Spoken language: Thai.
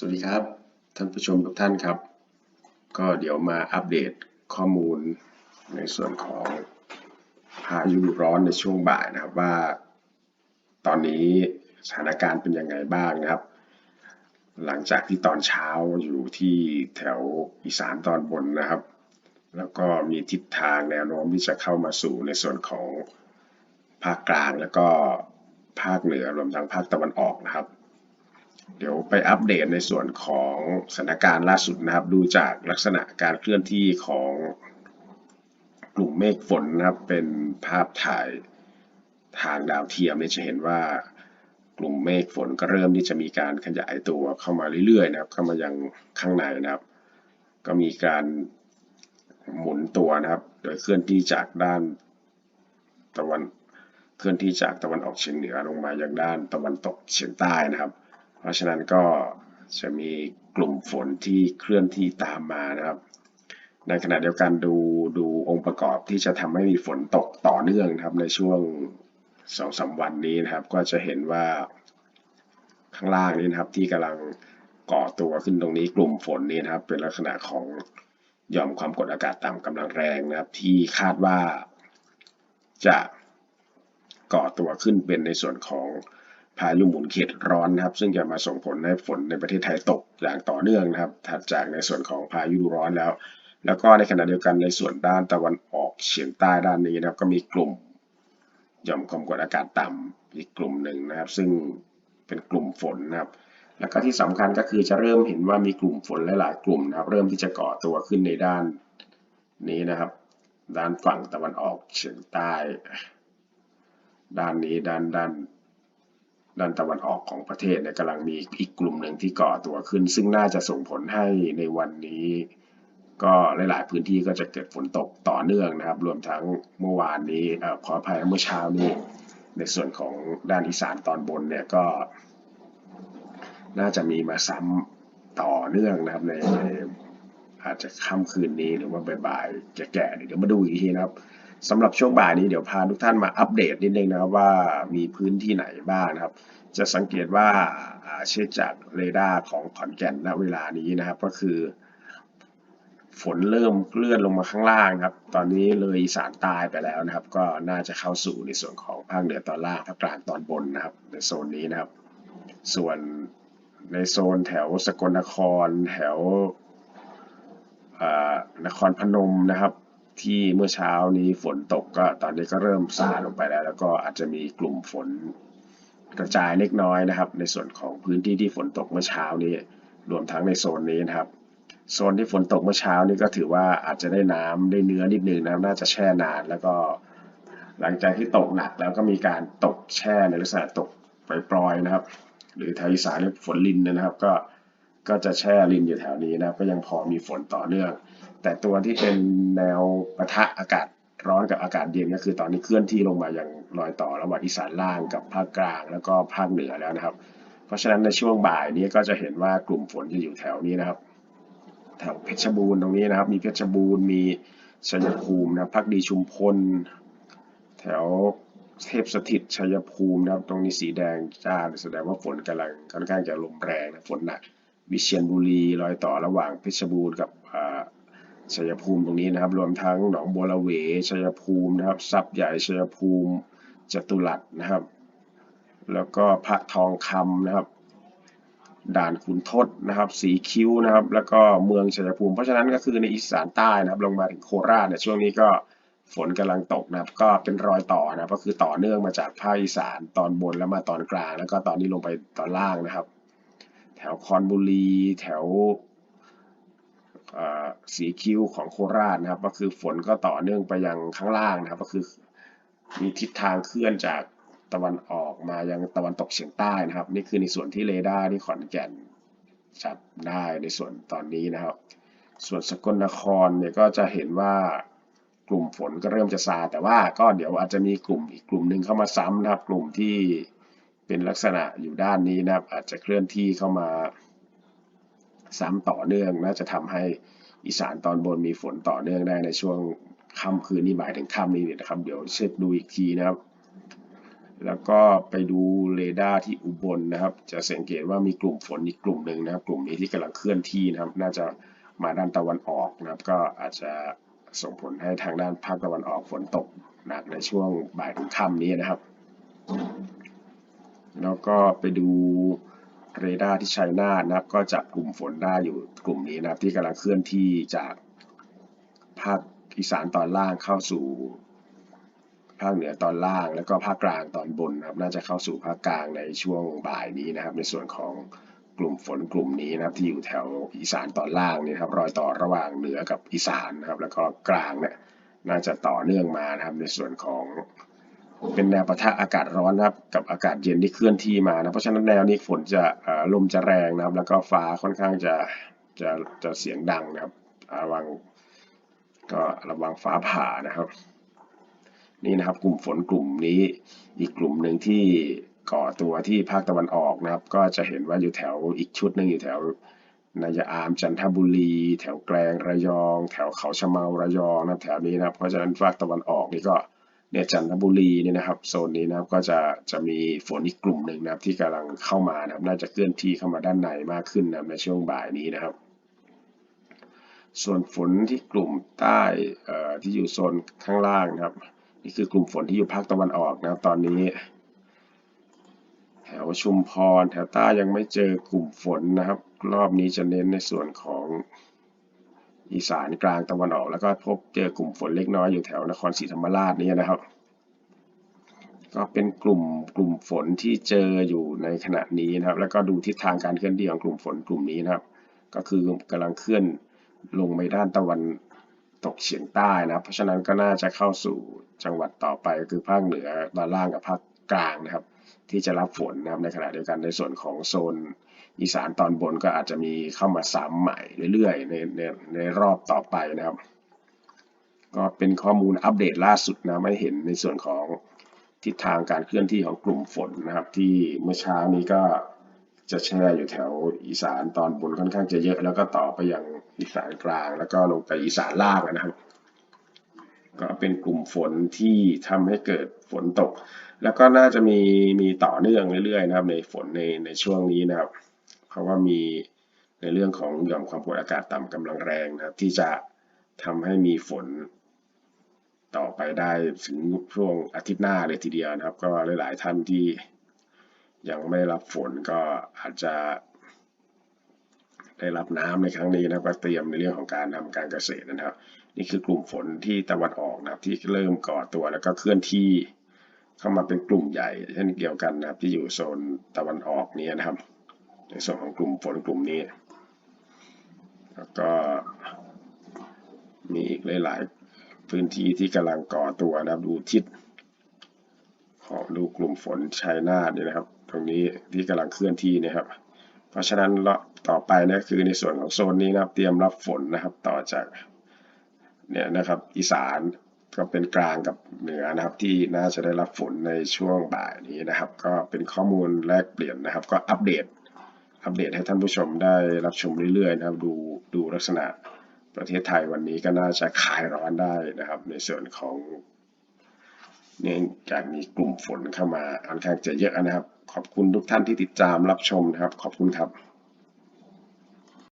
สวัสดีครับ ท่านผู้ชมทุกท่านครับ ก็เดี๋ยวมาอัปเดตข้อมูลในส่วนของพายุร้อนในช่วงบ่ายนะครับว่า ตอนนี้สถานการณ์เป็นยังไงบ้างนะครับ หลังจากที่ตอนเช้าอยู่ที่แถวอีสานตอนบนนะครับ แล้วก็มีทิศทางแนวโน้มที่จะเข้ามาสู่ในส่วนของภาคกลางแล้วก็ภาคเหนือรวมทั้งภาคตะวันออกนะครับ เดี๋ยวไปอัปเดตในส่วนของสถานการณ์ล่าสุดนะครับ ดูจากลักษณะการเคลื่อนที่ของกลุ่มเมฆฝนนะครับ เป็นภาพถ่ายทางดาวเทียมเนี่ยจะเห็นว่ากลุ่มเมฆฝนก็เริ่มที่จะมีการขยายตัวเข้ามาเรื่อยๆนะครับ เข้ามายังข้างในนะครับ ก็มีการหมุนตัวนะครับ โดยเคลื่อนที่จากด้านตะวันเคลื่อนที่จากตะวันออกเฉียงเหนือลงมายังด้านตะวันตกเฉียงใต้นะครับ เพราะฉะนั้นก็จะมีกลุ่มฝนที่เคลื่อนที่ตามมานะครับ ในขณะเดียวกันดูดูองค์ประกอบที่จะทำให้มีฝนตกต่อเนื่องครับในช่วงสองสาวันนี้นะครับ ก็จะเห็นว่าข้างล่างนี้นะครับที่กำลังก่อตัวขึ้นตรงนี้กลุ่มฝนนี้นะครับ เป็นลักษณะของหย่อมความกดอากาศต่ำกำลังแรงนะครับ ที่คาดว่าจะก่อตัวขึ้นเป็นในส่วนของ พายุหมุนเขตร้อนนะครับ ซึ่งจะมาส่งผลให้ฝนในประเทศไทยตกอย่างต่อเนื่องนะครับ ถัดจากในส่วนของพายุร้อนแล้ว แล้วก็ในขณะเดียวกันในส่วนด้านตะวันออกเฉียงใต้ด้านนี้นะครับ ก็มีกลุ่มหย่อมความกดอากาศต่ำอีกกลุ่มหนึ่งนะครับ ซึ่งเป็นกลุ่มฝนนะครับ แล้วก็ที่สำคัญก็คือจะเริ่มเห็นว่ามีกลุ่มฝนหลายๆกลุ่มนะครับ เริ่มที่จะก่อตัวขึ้นในด้านนี้นะครับ ด้านฝั่งตะวันออกเฉียงใต้ ด้านนี้ด้านด้าน ด้านตะวันออกของประเทศเนี่ยกำลังมีอีกกลุ่มหนึ่งที่ก่อตัวขึ้น ซึ่งน่าจะส่งผลให้ในวันนี้ ก็หลาย ๆ พื้นที่ก็จะเกิดฝนตกต่อเนื่องนะครับ รวมทั้งเมื่อวานนี้เอ่อขออภัยเมื่อเช้านี้ในส่วนของด้านอีสานตอนบนเนี่ยก็น่าจะมีมาซ้ำต่อเนื่องนะครับในในอาจจะค่ำคืนนี้หรือว่าบ่ายๆแก่ๆเดี๋ยวมาดูอีกทีนะครับ สำหรับช่วงบ่ายนี้เดี๋ยวพาทุกท่านมาอัปเดตนิดนึงนะครับว่ามีพื้นที่ไหนบ้างนะครับ จะสังเกตว่าเช็คจากเรดาร์ของขอนแก่นณเวลานี้นะครับ ก็คือ ฝนเริ่มเคลื่อนลงมาข้างล่างครับ ตอนนี้เลยอีสานใต้ไปแล้วนะครับ ก็น่าจะเข้าสู่ในส่วนของภาคเหนือตอนล่างภาคกลางตอนบนนะครับ ในโซนนี้นะครับ ส่วนในโซนแถวสกลนครแถวนครพนมนะครับ ที่เมื่อเช้านี้ฝนตกก็ตอนนี้ก็เริ่มซาลงไปแล้ว แล้วก็อาจจะมีกลุ่มฝนกระจายเล็กน้อยนะครับ ในส่วนของพื้นที่ที่ฝนตกเมื่อเช้านี้ รวมทั้งในโซนนี้นะครับ โซนที่ฝนตกเมื่อเช้านี้ก็ถือว่าอาจจะได้น้ำได้เนื้อนิดนึงนะน่าจะแช่นาน แล้วก็หลังจากที่ตกหนักแล้วก็มีการตกแช่ในลักษณะตกปล่อยๆนะครับ หรือทางอีสานเรียกฝนลินนะครับ ก็ ก็จะแช่ลินอยู่แถวนี้นะก็ยังพอมีฝนต่อเนื่อง แต่ตัวที่เป็นแนวปะทะอากาศร้อนกับอากาศเย็นก็คือตอนนี้เคลื่อนที่ลงมาอย่างรอยต่อระหว่างอีสานล่างกับภาคกลางแล้วก็ภาคเหนือแล้วนะครับ เพราะฉะนั้นในช่วงบ่ายนี้ก็จะเห็นว่ากลุ่มฝนจะอยู่แถวนี้นะครับ แถวเพชรบูรณ์ตรงนี้นะครับ มีเพชรบูรณ์มีชัยภูมินะพักดีชุมพล แถวเทพสถิตชัยภูมินะครับ ตรงนี้สีแดงจ้าแสดงว่าฝนกำลังค่อนข้างจะลมแรงนะฝนหนัก วิเชียรบุรีรอยต่อระหว่างเพชรบูรณ์กับชัยภูมิตรงนี้นะครับ รวมทั้งหนองบัวระเวชัยภูมินะครับทรัพย์ใหญ่ชัยภูมิจตุรัสนะครับ แล้วก็พระทองคำนะครับ ด่านขุนทดนะครับสีคิ้วนะครับ แล้วก็เมืองชัยภูมิ เพราะฉะนั้นก็คือในอีสานใต้นะครับ ลงมาถึงโคราชเนี่ยช่วงนี้ก็ฝนกำลังตกนะครับ ก็เป็นรอยต่อนะก็คือต่อเนื่องมาจากภาคอีสานตอนบนแล้วมาตอนกลาง แล้วก็ตอนนี้ลงไปตอนล่างนะครับ แถวคอนบุรี แถวสีคิ้วของโคราชนะครับ ก็คือฝนก็ต่อเนื่องไปยังข้างล่างนะครับ ก็คือมีทิศทางเคลื่อนจากตะวันออกมายังตะวันตกเฉียงใต้นะครับ นี่คือในส่วนที่เรดาร์ที่ขอนแก่นจับได้ในส่วนตอนนี้นะครับ ส่วนสกลนครเนี่ยก็จะเห็นว่ากลุ่มฝนก็เริ่มจะซาแต่ว่าก็เดี๋ยวอาจจะมีกลุ่มอีกกลุ่มหนึ่งเข้ามาซ้ำนะครับ กลุ่มที่ เป็นลักษณะอยู่ด้านนี้นะครับ อาจจะเคลื่อนที่เข้ามาซ้ำต่อเนื่อง น่าจะทำให้อีสานตอนบนมีฝนต่อเนื่องได้ในช่วงค่ำคืนนี้หมายถึงค่ำนี้เนี่ยนะครับ เดี๋ยวเช็คดูอีกทีนะครับ แล้วก็ไปดูเรดาร์ที่อุบลนะครับ จะสังเกตว่ามีกลุ่มฝนอีกกลุ่มหนึ่งนะครับ กลุ่มนี้ที่กำลังเคลื่อนที่นะครับ น่าจะมาด้านตะวันออกนะครับ ก็อาจจะส่งผลให้ทางด้านภาคตะวันออกฝนตกหนักในช่วงบ่ายถึงค่ำนี้นะครับ แล้วก็ไปดูเรดาร์ที่ชัยนาทนะครับ ก็จับกลุ่มฝนได้อยู่กลุ่มนี้นะครับที่กำลังเคลื่อนที่จากภาคอีสานตอนล่างเข้าสู่ภาคเหนือตอนล่าง แล้วก็ภาคกลางตอนบนนะครับ น่าจะเข้าสู่ภาคกลางในช่วงบ่ายนี้นะครับ ในส่วนของกลุ่มฝนกลุ่มนี้นะครับ ที่อยู่แถวอีสานตอนล่างนี่ครับรอยต่อระหว่างเหนือกับอีสานนะครับ แล้วก็กลางเนี่ยน่าจะต่อเนื่องมานะครับในส่วนของ เป็นแนวปะทะอากาศร้อนนะครับ กับอากาศเย็นที่เคลื่อนที่มานะเพราะฉะนั้นแนวนี้ฝนจะลมจะแรงนะครับ แล้วก็ฟ้าค่อนข้างจะจะจะเสียงดังนะครับระวังก็ระวังฟ้าผ่านะครับ นี่นะครับกลุ่มฝนกลุ่มนี้อีกกลุ่มหนึ่งที่ก่อตัวที่ภาคตะวันออกนะครับ ก็จะเห็นว่าอยู่แถวอีกชุดหนึ่งอยู่แถวนายอามจันทบุรี แถวแกลงระยอง แถวเขาชะเมาระยองนะแถวนี้นะครับ เพราะฉะนั้นภาคตะวันออกนี่ก็ เนี่ยจันทบุรีเนี่ยนะครับโซนนี้นะครับก็จะจะมีฝนอีกกลุ่มหนึ่งนะครับที่กำลังเข้ามานะครับน่าจะเคลื่อนที่เข้ามาด้านในมากขึ้นนะในช่วงบ่ายนี้นะครับ ส่วนฝนที่กลุ่มใต้เอ่อที่อยู่โซนข้างล่างนะครับนี่คือกลุ่มฝนที่อยู่ภาคตะวันออกนะครับตอนนี้แถวชุมพรแถวใต้ยังไม่เจอกลุ่มฝนนะครับ รอบนี้จะเน้นในส่วนของ อีสานกลางตะวันออก แล้วก็พบเจอกลุ่มฝนเล็กน้อยอยู่แถวนครศรีธรรมราชนี้นะครับ ก็เป็นกลุ่มกลุ่มฝนที่เจออยู่ในขณะนี้นะครับ แล้วก็ดูทิศทางการเคลื่อนที่ของกลุ่มฝนกลุ่มนี้นะครับ ก็คือกำลังเคลื่อนลงไปด้านตะวันตกเฉียงใต้นะครับ เพราะฉะนั้นก็น่าจะเข้าสู่จังหวัดต่อไปก็คือภาคเหนือตอนล่างกับภาคกลางนะครับ ที่จะรับฝนนะครับในขณะเดียวกันในส่วนของโซน อีสานตอนบนก็อาจจะมีเข้ามาซ้ำใหม่เรื่อยๆในในในรอบต่อไปนะครับ ก็เป็นข้อมูลอัปเดตล่าสุดนะไม่เห็นในส่วนของทิศทางการเคลื่อนที่ของกลุ่มฝนนะครับ ที่เมื่อเช้านี้ก็จะแช่อยู่แถวอีสานตอนบนค่อนข้างจะเยอะแล้วก็ต่อไปอยังอีสานกลาง แล้วก็ลงไปอีสานล่างนะครับ ก็เป็นกลุ่มฝนที่ทำให้เกิดฝนตก แล้วก็น่าจะมีมีต่อเนื่องเรื่อยๆ นะครับ ในฝนในในช่วงนี้นะครับ เพราะว่ามีในเรื่องของหย่อมความกดอากาศต่ำกำลังแรงนะครับ ที่จะทำให้มีฝนต่อไปได้ถึงช่วงอาทิตย์หน้าเลยทีเดียวนะครับ ก็หลาย ๆ ท่านที่ยังไม่รับฝนก็อาจจะ ได้รับน้ำในครั้งนี้นะครับก็เตรียมในเรื่องของการทำการเกษตรนะครับ นี่คือกลุ่มฝนที่ตะวันออกนะครับ ที่เริ่มก่อตัวแล้วก็เคลื่อนที่เข้ามาเป็นกลุ่มใหญ่เช่นเดียวกันนะครับที่อยู่โซนตะวันออกนี้นะครับ ในส่วนของกลุ่มฝนกลุ่มนี้ แล้วก็มีอีกหลายๆพื้นที่ที่กำลังก่อตัวนะครับดูทิศของดูกลุ่มฝนชัยนาทนี่นะครับ ตรงนี้ที่กำลังเคลื่อนที่นะครับ เพราะฉะนั้นต่อไปนะคือในส่วนของโซนนี้นะครับ เตรียมรับฝนนะครับต่อจากเนี่ยนะครับอีสานก็เป็นกลางกับเหนือนะครับที่น่าจะได้รับฝนในช่วงบ่ายนี้นะครับ ก็เป็นข้อมูลแลกเปลี่ยนนะครับ ก็อัปเดต อัปเดตให้ท่านผู้ชมได้รับชมเรื่อยๆนะครับ ดูดูลักษณะประเทศไทยวันนี้ก็น่าจะคลายร้อนได้นะครับ ในส่วนของเนื่องจากมีกลุ่มฝนเข้ามาค่อนข้างจะเยอะนะครับ ขอบคุณทุกท่านที่ติดตามรับชมนะครับ ขอบคุณครับ